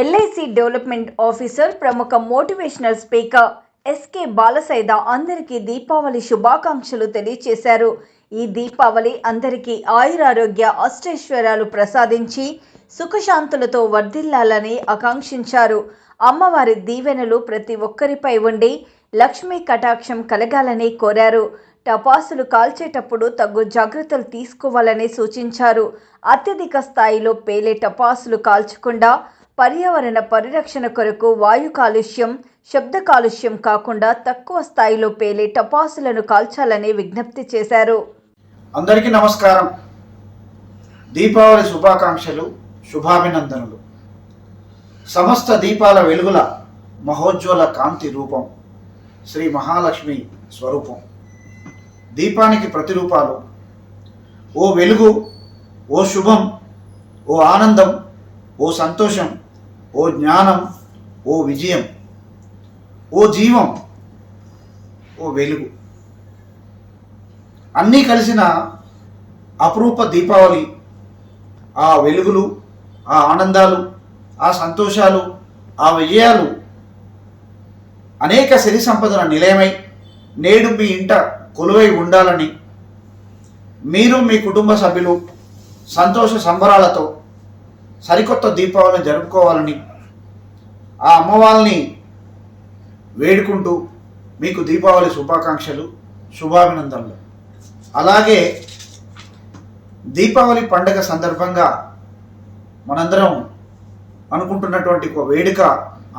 LIC development officer ప్రముఖ motivational speaker SK Balasaida అందరికీ దీపావళి శుభాకాంక్షలు తెలియచేశారు. ఈ దీపావళి అందరికీ ఆయురారోగ్య అష్టైశ్వర్యాలు ప్రసాదించి సుఖశాంతులతో వర్ధిల్లాలని ఆకాంక్షించారు. అమ్మవారి దీవెనలు ప్రతి ఒక్కరిపై ఉండి లక్ష్మీ కటాక్షం కలగాలని కోరారు. టపాసులు కాల్చేటప్పుడు తగు జాగ్రత్తలు తీసుకోవాలని సూచించారు. అత్యధిక స్థాయిలో పేలే టపాసులు కాల్చకుండా పర్యావరణ పరిరక్షణ కొరకు వాయు కాలుష్యం శబ్ద కాలుష్యం కాకుండా తక్కువ స్థాయిలో పేలే టపాసులను కాల్చాలని విజ్ఞప్తి చేశారు. అందరికీ నమస్కారం. దీపావళి శుభాకాంక్షలు శుభాభినందనలు. సమస్త దీపాల వెలుగుల మహోజ్వల కాంతి రూపం శ్రీ మహాలక్ష్మి స్వరూపం. దీపానికి ప్రతిరూపాలు ఓ వెలుగు ఓ శుభం ఓ ఆనందం ఓ సంతోషం ఓ జ్ఞానం ఓ విజయం ఓ జీవం ఓ వెలుగు. అన్నీ కలిసిన అపురూప దీపావళి ఆ వెలుగులు ఆ ఆనందాలు ఆ సంతోషాలు ఆ విజయాలు అనేక సిరి సంపదల నిలయమై నేడు మీ ఇంట కొలువై ఉండాలని మీరు మీ కుటుంబ సభ్యులు సంతోష సంబరాలతో సరికొత్త దీపావళిని జరుపుకోవాలని ఆ అమ్మవారిని వేడుకుంటూ మీకు దీపావళి శుభాకాంక్షలు శుభాభినందనలు. అలాగే దీపావళి పండుగ సందర్భంగా మనందరం అనుకుంటున్నటువంటి ఒక వేడుక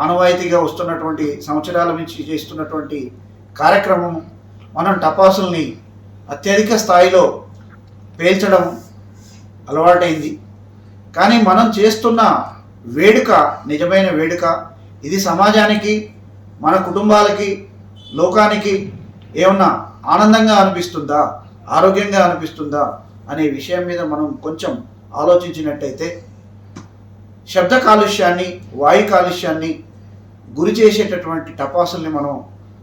ఆనవాయితీగా వస్తున్నటువంటి సంవత్సరాల నుంచి చేస్తున్నటువంటి కార్యక్రమం మనం టపాసుల్ని అత్యధిక స్థాయిలో పేల్చడం అలవాటైంది. కానీ మనం చేస్తున్న వేడుక నిజమైన వేడుక ఇది సమాజానికి మన కుటుంబాలకి లోకానికి ఏమన్నా ఆనందంగా అనిపిస్తుందా ఆరోగ్యంగా అనిపిస్తుందా అనే విషయం మీద మనం కొంచెం ఆలోచించినట్టయితే శబ్ద కాలుష్యాన్ని వాయు కాలుష్యాన్ని గురి చేసేటటువంటి టపాసుల్ని మనం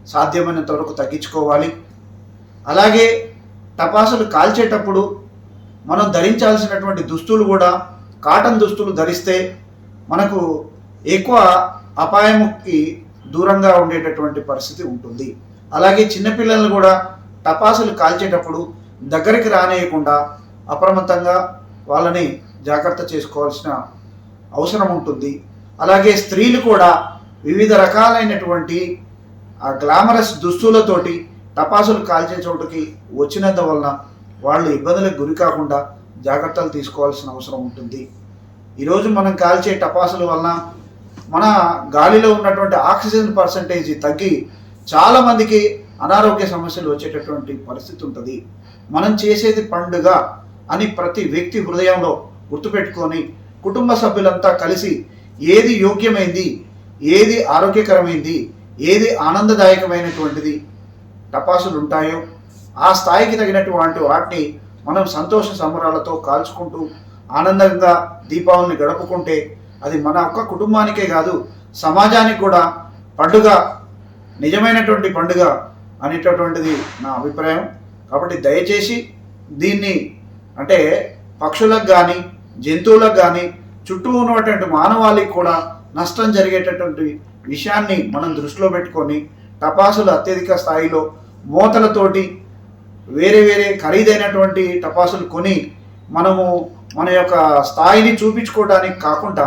సాధ్యమైనంత వరకు తగ్గించుకోవాలి. అలాగే టపాసులు కాల్చేటప్పుడు మనం ధరించాల్సినటువంటి దుస్తులు కూడా కాటన్ దుస్తులు ధరిస్తే మనకు ఎక్కువ అపాయముకి దూరంగా ఉండేటటువంటి పరిస్థితి ఉంటుంది. అలాగే చిన్నపిల్లలను కూడా టపాసులు కాల్చేటప్పుడు దగ్గరికి రానేయకుండా అప్రమత్తంగా వాళ్ళని జాగ్రత్త చేసుకోవాల్సిన అవసరం ఉంటుంది. అలాగే స్త్రీలు కూడా వివిధ రకాలైనటువంటి ఆ గ్లామరస్ దుస్తులతోటి టపాసులు కాల్చే చోటుకి వచ్చినంత వలన వాళ్ళు ఇబ్బందులకు గురి కాకుండా జాగ్రత్తలు తీసుకోవాల్సిన అవసరం ఉంటుంది. ఈరోజు మనం కాల్చే టపాసుల వలన మన గాలిలో ఉన్నటువంటి ఆక్సిజన్ పర్సంటేజ్ తగ్గి చాలామందికి అనారోగ్య సమస్యలు వచ్చేటటువంటి పరిస్థితి ఉంటుంది. మనం చేసేది పండుగ అని ప్రతి వ్యక్తి హృదయంలో గుర్తుపెట్టుకొని కుటుంబ సభ్యులంతా కలిసి ఏది యోగ్యమైంది ఏది ఆరోగ్యకరమైంది ఏది ఆనందదాయకమైనటువంటిది టపాసులు ఉంటాయో ఆ స్థాయికి తగినటువంటి వాటిని మనం సంతోష సంబరాలతో కాల్చుకుంటూ ఆనందంగా దీపావళిని గడుపుకుంటే అది మన ఒక్క కుటుంబానికే కాదు సమాజానికి కూడా పండుగ నిజమైనటువంటి పండుగ అనేటటువంటిది నా అభిప్రాయం. కాబట్టి దయచేసి దీన్ని అంటే పక్షులకు కానీ జంతువులకు కానీ చుట్టూ ఉన్నటువంటి మానవాళికి కూడా నష్టం జరిగేటటువంటి విషయాన్ని మనం దృష్టిలో పెట్టుకొని టపాసులు అత్యధిక స్థాయిలో మూతలతోటి వేరే వేరే ఖరీదైనటువంటి టపాసులు కొని మనము మన యొక్క స్థాయిని చూపించుకోవడానికి కాకుండా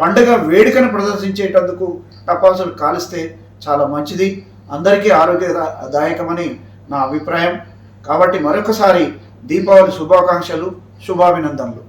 పండుగ వేడుకను ప్రదర్శించేటందుకు టపాసులు కాలిస్తే చాలా మంచిది. అందరికీ ఆరోగ్యదాయకమని నా అభిప్రాయం. కాబట్టి మరొకసారి దీపావళి శుభాకాంక్షలు శుభాభినందనలు.